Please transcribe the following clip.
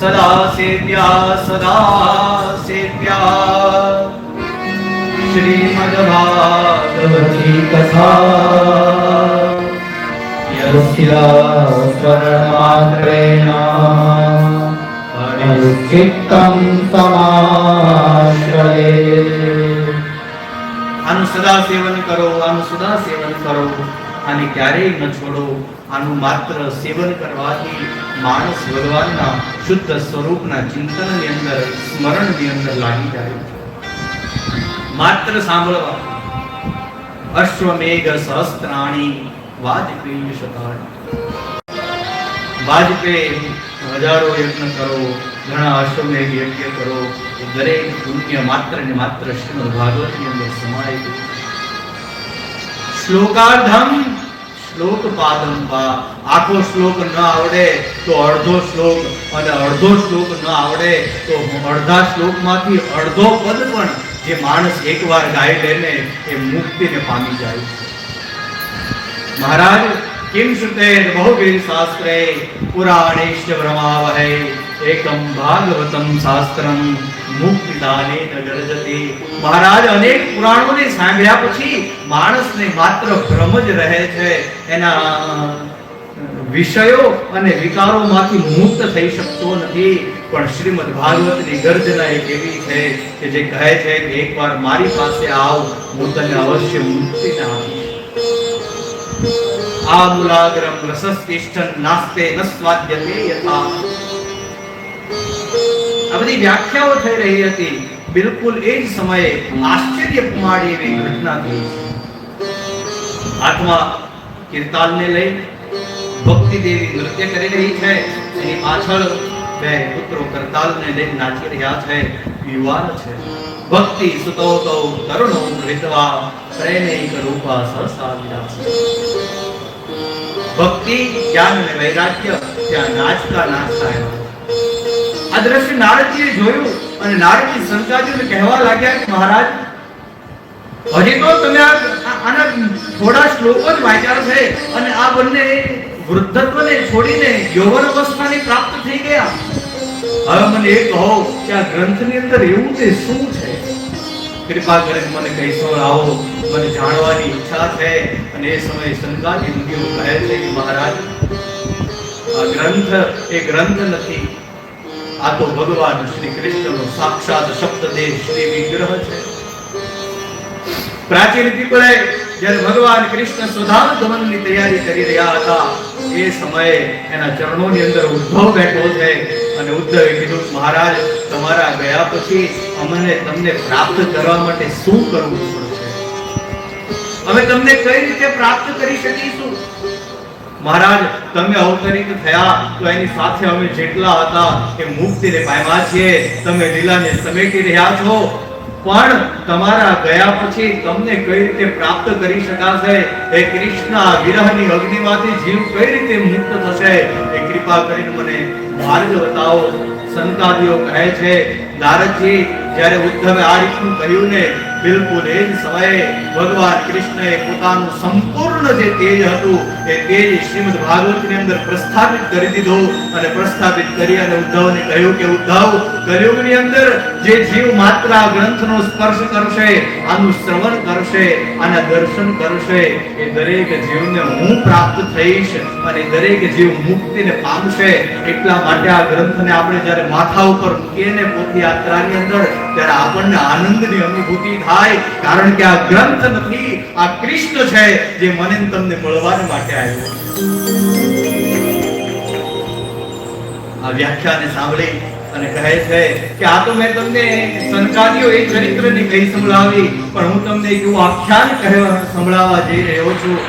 सदा सेव्या सदा सेव्या श्रीमद्भागवती कथा यस्य स्मरणमात्रेण चित्तं समाश्रये આનું સદા સેવન કરો આનું સદા સેવન કરો આને ક્યારેય ન છોડો. આનું માત્ર સેવન કરવાથી માણસ ભગવાનના શુદ્ધ સ્વરૂપના ચિંતનની અંદર, સ્મરણની અંદર લાગી જાય માત્ર સાંભળવા. અશ્વમેઘ સહસ્ત્રાણી, વાજપેયી શતાણી. વાજપેયી, હજારો યજ્ઞ કરો, ઘણા અશ્વમેઘ યજ્ઞ કરો. એ દરેક પુણ્ય માત્ર ને માત્ર શ્રીમદ ભાગવતની અંદર સમાય શ્લોકાર્ધમ શ્લોક પાદમ વા આખો શ્લોક ન આવડે તો અડધો શ્લોક અને અડધો શ્લોક ન આવડે તો અડધા શ્લોકમાંથી અડધો પદ પણ જે માણસ એકવાર ગાઈ લે ને એ મુક્તિને પામી જાય છે મહારાજ કિમ શ્રુતે બહુવિધ શાસ્ત્રે પુરાણેશ્ચ ભ્રમાવહે એકમ ભાગવતમ શાસ્ત્રમ મહારાજ અનેક પુરાણોને સાંભળ્યા પછી માણસને માત્ર ભ્રમ જ રહે છે. એના વિષયો અને વિકારોમાંથી મુક્ત થઈ શકતો નથી. પણ શ્રીમદ ભાગવતની ગર્જના એક એવી છે કે જે કહે છે કે એકવાર મારી પાસે આવ હું તને અવશ્ય મુક્તિને આપીશ આમૂલાગ્રમ રસસ્તિષ્ઠન નાસ્તે ન યથા. બધી વ્યાખ્યાઓ થઈ રહી હતી. બિલકુલ એ જ સમયે આશ્ચર્ય પમાડી એવી ઘટના થઈ. હાથમાં કીર્તાલને લઈ ભક્તિ દેવી નૃત્ય કરી રહી છે. એની પાછળ બે પુત્રો કરતાલને લઈ નાચી રહ્યા છે. યુવાન છે. ભક્તિ સુતો તો તરુણો હૃદવા પ્રેમૈક રૂપા સહસા ભક્તિ, જ્ઞાન અને વૈરાગ્ય ત્યાં નાચતા નાચતા આવ્યા. આ દ્રશ્ય નારદજીએ જોયું અને નારદજી શંકાજીને કહેવા લાગ્યા કે મહારાજ, હજી તો તમે આના થોડા શ્લોકો જ વાંચ્યા છે અને આ બંને વૃદ્ધત્વને છોડીને યૌવન અવસ્થાને પ્રાપ્ત થઈ ગયા. હવે મને એ કહો કે આ ગ્રંથની અંદર એવું તે શું છે? કૃપા કરીને મને કહીશો, આવો, મને જાણવાની ઈચ્છા છે અને એ સમયે શંકાજી મુનિઓ કહે છે કે મહારાજ, આ ગ્રંથ એ ગ્રંથ નથી આ તો ભગવાન શ્રી કૃષ્ણનો સાક્ષાત શબ્દદેહ શ્રી વિગ્રહ છે. પ્રાચીન પીપળે જ્યારે ભગવાન કૃષ્ણ સુધામ ગમનની તૈયારી કરી રહ્યા હતા, એ સમયે એના ચરણોની અંદર ઉદ્ધવ બેઠો છે અને ઉદ્ધવે કીધું, મહારાજ, તમારા ગયા પછી અમને તમને પ્રાપ્ત કરવા માટે શું કરવું પડશે? અમે તમને કઈ રીતે પ્રાપ્ત કરી શકીશું? મહારાજ, તમે અવતરિત થયા તો એની સાથે અમે જેટલા હતા એ મુક્તિને પામ્યા છીએ. તમે લીલાને સમેટી રહ્યા છો. પણ તમારા ગયા પછી તમને કઈ રીતે પ્રાપ્ત કરી શકાશે? એ કૃષ્ણ વિરહની અગ્નિમાંથી જીવ કઈ રીતે મુક્ત થશે? એ કૃપા કરીને મને માર્ગ બતાવો સંતાદીઓ કહે છે, નારદજી, જ્યારે ઉદ્ધવે આ રીતનું કહ્યું ને, બિલકુલ એ જ સમયે ભગવાન કૃષ્ણએ પોતાનું સંપૂર્ણ જે તેજ હતું, એ તેજ શ્રીમદ ભાગવતની અંદર પ્રસ્થાપિત કરી દીધો અને પ્રસ્થાપિત કરી અને ઉદ્ધવને કહ્યું કે, ઉદ્ધવ, કલયુગની અંદર જે જીવ માત્ર આ ગ્રંથનો સ્પર્શ કરશે, આનું શ્રવણ કરશે, આના દર્શન કરશે, એ દરેક જીવને હું પ્રાપ્ત થઈશ અને દરેક જીવ મુક્તિને પામશે. એટલા માટે આ ગ્રંથને આપણે જ્યારે માથા ઉપર મૂકીએ ને યાત્રાની અંદર, ત્યારે આપણને આનંદની અનુભૂતિ થાય. કારણ કે આ ગ્રંથ નથી, આ કૃષ્ણ છે જે મને તમને મળવાને માટે આવ્યો. આ વ્યાખ્યાને સાંભળી અને કહે છે કે આ તો મેં તમને સંકાદીઓ એ ચરિત્રની કહી સંભળાવી, પણ હું તમને એવું આખ્યાન કહેવા સંભળાવવા જઈ રહ્યો છું.